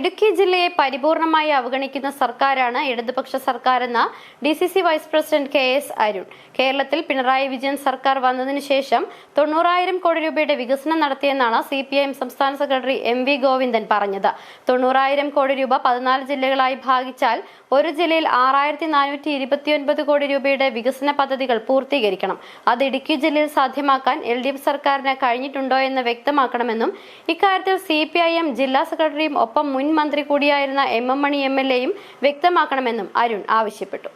ഇടുക്കി ജില്ലയെ പരിപൂർണമായി അവഗണിക്കുന്ന സർക്കാരാണ് ഇടതുപക്ഷ സർക്കാരെന്ന D C C vice president K S Arun. കേരളത്തിൽ പിണറായി വിജയൻ സർക്കാർ വന്നതിനു ശേഷം തൊണ്ണൂറായിരം കോടി രൂപയുടെ വികസനം നടത്തിയെന്നാണ് സി പി ഐ എം സംസ്ഥാന സെക്രട്ടറി എം വി ഗോവിന്ദൻ പറഞ്ഞത്. തൊണ്ണൂറായിരം കോടി രൂപ പതിനാല് ജില്ലകളായി ഭാഗിച്ചാൽ ഒരു ജില്ലയിൽ ആറായിരത്തി നാനൂറ്റി ഇരുപത്തിയൊൻപത് കോടി രൂപയുടെ വികസന പദ്ധതികൾ പൂർത്തീകരിക്കണം. അത് ഇടുക്കി ജില്ലയിൽ സാധ്യമാക്കാൻ എൽ ഡി എഫ് സർക്കാരിന് കഴിഞ്ഞിട്ടുണ്ടോ എന്ന് വ്യക്തമാക്കണമെന്നും ഇക്കാര്യത്തിൽ സി പി ഐ എം ജില്ലാ സെക്രട്ടറിയും ഒപ്പം മുൻ മന്ത്രി കൂടിയായിരുന്ന M M Mani M L എയും വ്യക്തമാക്കണമെന്നും അരുൺ ആവശ്യപ്പെട്ടു.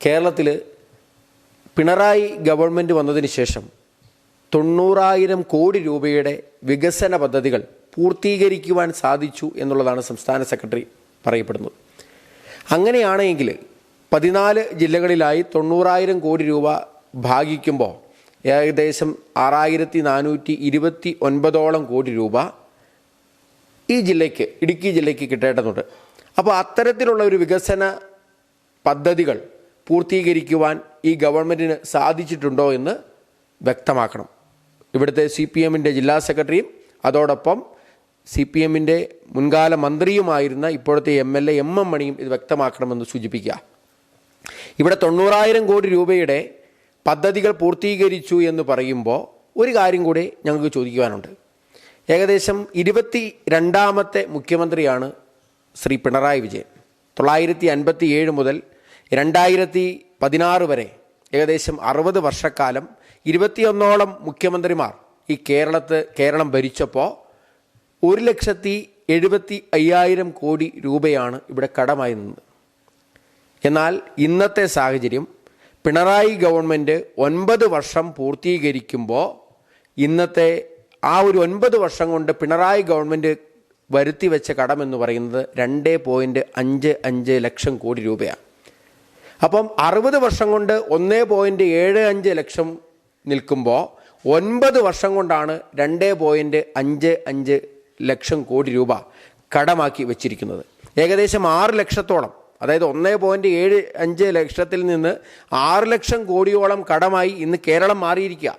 കേരളത്തിൽ പിണറായി ഗവൺമെന്റ് വന്നതിന് ശേഷം തൊണ്ണൂറായിരം കോടി രൂപയുടെ വികസന പദ്ധതികൾ പൂർത്തീകരിക്കുവാൻ സാധിച്ചു എന്നുള്ളതാണ് സംസ്ഥാന സെക്രട്ടറി പറയപ്പെടുന്നത്. അങ്ങനെയാണെങ്കിൽ പതിനാല് ജില്ലകളിലായി തൊണ്ണൂറായിരം കോടി രൂപ ഭാഗിക്കുമ്പോൾ ഏകദേശം ആറായിരത്തി നാനൂറ്റി ഇരുപത്തി ഒൻപതോളം കോടി രൂപ ഈ ജില്ലയ്ക്ക് ഇടുക്കി ജില്ലയ്ക്ക് കിട്ടേണ്ടതുണ്ട്. അപ്പോൾ അത്തരത്തിലുള്ള ഒരു വികസന പദ്ധതികൾ പൂർത്തീകരിക്കുവാൻ ഈ ഗവൺമെന്റിന് സാധിച്ചിട്ടുണ്ടോ എന്ന് വ്യക്തമാക്കണം. ഇവിടുത്തെ സി പി എമ്മിന്റെ ജില്ലാ സെക്രട്ടറിയും അതോടൊപ്പം സി പി എമ്മിന്റെ മുൻകാല മന്ത്രിയുമായിരുന്ന ഇപ്പോഴത്തെ M L A M M മണിയും ഇത് വ്യക്തമാക്കണമെന്ന് സൂചിപ്പിക്കുക. ഇവിടെ തൊണ്ണൂറായിരം കോടി രൂപയുടെ പദ്ധതികൾ പൂർത്തീകരിച്ചു എന്ന് പറയുമ്പോൾ ഒരു കാര്യം കൂടി ഞങ്ങൾക്ക് ചോദിക്കുവാനുണ്ട്. ഏകദേശം ഇരുപത്തി രണ്ടാമത്തെ മുഖ്യമന്ത്രിയാണ് ശ്രീ പിണറായി വിജയൻ. തൊള്ളായിരത്തി അൻപത്തി ഏഴ് മുതൽ രണ്ടായിരത്തി പതിനാറ് വരെ ഏകദേശം അറുപത് വർഷക്കാലം ഇരുപത്തിയൊന്നോളം മുഖ്യമന്ത്രിമാർ ഈ കേരളത്ത് കേരളം ഭരിച്ചപ്പോൾ ഒരു ലക്ഷത്തി എഴുപത്തി അയ്യായിരം കോടി രൂപയാണ് ഇവിടെ കടമായി നിന്നത്. എന്നാൽ ഇന്നത്തെ സാഹചര്യം പിണറായി ഗവൺമെന്റ് ഒൻപത് വർഷം പൂർത്തീകരിക്കുമ്പോൾ ഇന്നത്തെ ആ ഒരു ഒൻപത് വർഷം കൊണ്ട് പിണറായി ഗവൺമെന്റ് വരുത്തി വെച്ച കടമെന്ന് പറയുന്നത് രണ്ട് പോയിന്റ് അഞ്ച് അഞ്ച് ലക്ഷം കോടി രൂപയാണ്. അപ്പം അറുപത് വർഷം കൊണ്ട് ഒന്ന് പോയിന്റ് ഏഴ് അഞ്ച് ലക്ഷം നിൽക്കുമ്പോൾ ഒൻപത് വർഷം കൊണ്ടാണ് രണ്ട് പോയിന്റ് അഞ്ച് അഞ്ച് ലക്ഷം കോടി രൂപ കടമാക്കി വെച്ചിരിക്കുന്നത്. ഏകദേശം ആറ് ലക്ഷത്തോളം അതായത് ഒന്ന് പോയിന്റ് ഏഴ് അഞ്ച് ലക്ഷത്തിൽ നിന്ന് ആറ് ലക്ഷം കോടിയോളം കടമായി ഇന്ന് കേരളം മാറിയിരിക്കുക